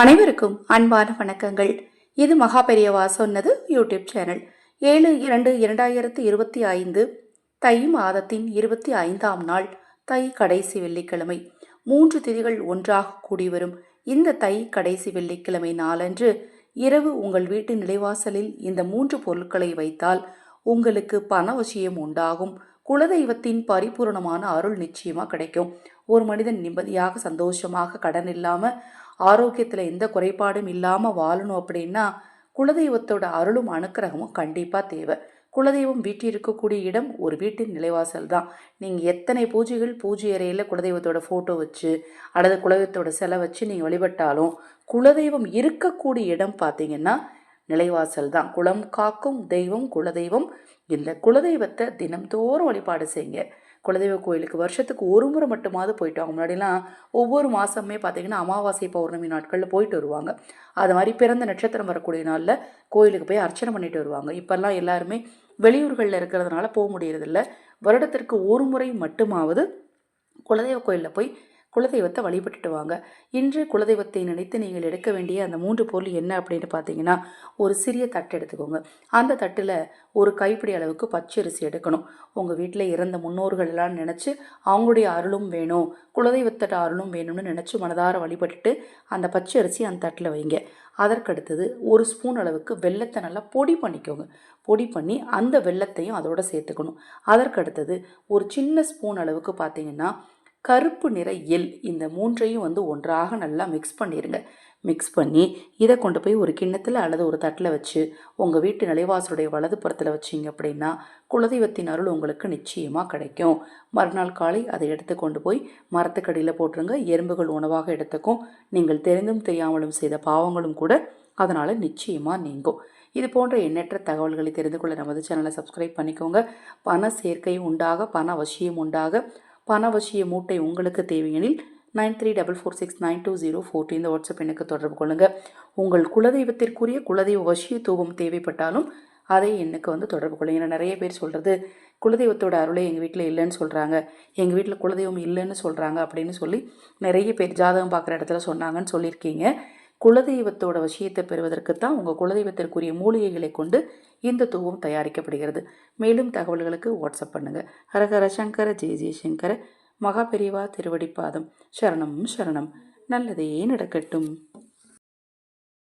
அனைவருக்கும் அன்பான வணக்கங்கள். இது மகாபெரியவா சொன்னது யூடியூப் சேனல். ஏழு இரண்டு இரண்டாயிரத்தி இருபத்தி ஐந்து தை மாதத்தின் இருபத்தி ஐந்தாம் நாள் தை கடைசி வெள்ளிக்கிழமை. மூன்று திதிகள் ஒன்றாக கூடி வரும் இந்த தை கடைசி வெள்ளிக்கிழமை நாளன்று இரவு உங்கள் வீட்டு நிலைவாசலில் இந்த மூன்று பொருட்களை வைத்தால் உங்களுக்கு பண விஷயம் உண்டாகும். குலதெய்வத்தின் பரிபூரணமான அருள் நிச்சயமாக கிடைக்கும். ஒரு மனிதன் நிம்மதியாக சந்தோஷமாக கடன் இல்லாமல் ஆரோக்கியத்தில் எந்த குறைபாடும் இல்லாமல் வாழணும் அப்படின்னா குலதெய்வத்தோட அருளும் அனுக்கிரகமும் கண்டிப்பாக தேவை. குலதெய்வம் வீட்டில் இருக்கக்கூடிய இடம் ஒரு வீட்டின் நிலைவாசல் தான். நீங்கள் எத்தனை பூஜைகள் பூஜை அறையில் குலதெய்வத்தோட ஃபோட்டோ வச்சு அல்லது குலதெய்வத்தோட சிலை வச்சு நீங்கள் வழிபட்டாலும் குலதெய்வம் இருக்கக்கூடிய இடம் பார்த்தீங்கன்னா நிலைவாசல் தான். குலம் காக்கும் தெய்வம் குலதெய்வம். இந்த குலதெய்வத்தை தினம்தோறும் வழிபாடு செய்யுங்க. குலதெய்வ கோயிலுக்கு வருஷத்துக்கு ஒரு முறை மட்டுமாவது போயிட்டு வாங்க. முன்னாடிலாம் ஒவ்வொரு மாதமே பார்த்தீங்கன்னா அமாவாசை பௌர்ணமி நாட்களில் போயிட்டு வருவாங்க. அது மாதிரி பிறந்த நட்சத்திரம் வரக்கூடிய நாளில் கோயிலுக்கு போய் அர்ச்சனை பண்ணிட்டு வருவாங்க. இப்போல்லாம் எல்லாருமே வெளியூர்களில் இருக்கிறதுனால போக முடியறதில்ல. வருடத்திற்கு ஒரு முறை மட்டுமாவது குலதெய்வ கோயிலில் போய் குலதெய்வத்தை வழிபட்டுட்டு வாங்க இன்று குலதெய்வத்தை நினைத்து நீங்கள் எடுக்க வேண்டிய அந்த மூன்று பொருள் என்ன அப்படின்னு பார்த்தீங்கன்னா ஒரு சிறிய தட்டு எடுத்துக்கோங்க. அந்த தட்டில் ஒரு கைப்பிடி அளவுக்கு பச்சரிசி எடுக்கணும். உங்கள் வீட்டில் இறந்த முன்னோர்கள் எல்லாம் நினச்சி அவங்களுடைய அருளும் வேணும் குலதெய்வத்தோட அருளும் வேணும்னு நினச்சி மனதார வழிபட்டுட்டு அந்த பச்சரிசி அந்த தட்டில் வைங்க. அதற்கடுத்தது ஒரு ஸ்பூன் அளவுக்கு வெள்ளத்தை நல்லா பொடி பண்ணிக்கோங்க. பொடி பண்ணி அந்த வெள்ளத்தையும் அதோட சேர்த்துக்கணும். அதற்கடுத்தது ஒரு சின்ன ஸ்பூன் அளவுக்கு பார்த்தீங்கன்னா கருப்பு நிற எல் இந்த மூன்றையும் வந்து ஒன்றாக நல்லா மிக்ஸ் பண்ணிடுங்க மிக்ஸ் பண்ணி இதை கொண்டு போய் ஒரு கிண்ணத்தில் அல்லது ஒரு தட்டில் வச்சு உங்கள் வீட்டு நிலைவாசலுடைய வலது புறத்தில் வச்சிங்க அப்படின்னா குலதெய்வத்தின் அருள் உங்களுக்கு நிச்சயமாக கிடைக்கும். மறுநாள் காலை அதை எடுத்து கொண்டு போய் மரத்துக்கடியில் போட்டுருங்க. எறும்புகள் உணவாக எடுத்துக்கும். நீங்கள் தெரிந்தும் தெரியாமலும் செய்த பாவங்களும் கூட அதனால் நிச்சயமாக நீங்கும். இது போன்ற எண்ணற்ற தகவல்களை தெரிந்து கொள்ள நமது சேனலை சப்ஸ்கிரைப் பண்ணிக்கோங்க. பண சேர்க்கை உண்டாக பண அவசியம் உண்டாக பணவசிய மூட்டை உங்களுக்கு தேவையெனில் nine three double four six nine two zero four இந்த வாட்ஸ்அப் எனக்கு தொடர்பு கொள்ளுங்கள் உங்கள் குலதெய்வத்திற்குரிய குலதெய்வ வசிய தூபம் தேவைப்பட்டாலும் அதை எனக்கு வந்து தொடர்பு கொள்ளுங்க. ஏன்னா நிறைய பேர் சொல்கிறது குலதெய்வத்தோட அருளே எங்கள் வீட்டில் இல்லைன்னு சொல்கிறாங்க எங்கள் வீட்டில் குலதெய்வம் இல்லைன்னு சொல்கிறாங்க அப்படின்னு சொல்லி நிறைய பேர் ஜாதகம் பார்க்குற இடத்துல சொன்னாங்கன்னு சொல்லியிருக்கீங்க. குலதெய்வத்தோட விஷயத்தை பெறுவதற்கு தான் உங்கள் குலதெய்வத்திற்குரிய மூலிகைகளை கொண்டு இந்த தூவம் தயாரிக்கப்படுகிறது. மேலும் தகவல்களுக்கு வாட்ஸ்அப் பண்ணுங்கள் ஹரஹர சங்கர ஜெய ஜெயசங்கர மகா பெரிவா திருவடிப்பாதம் சரணம் சரணம். நல்லதே நடக்கட்டும்.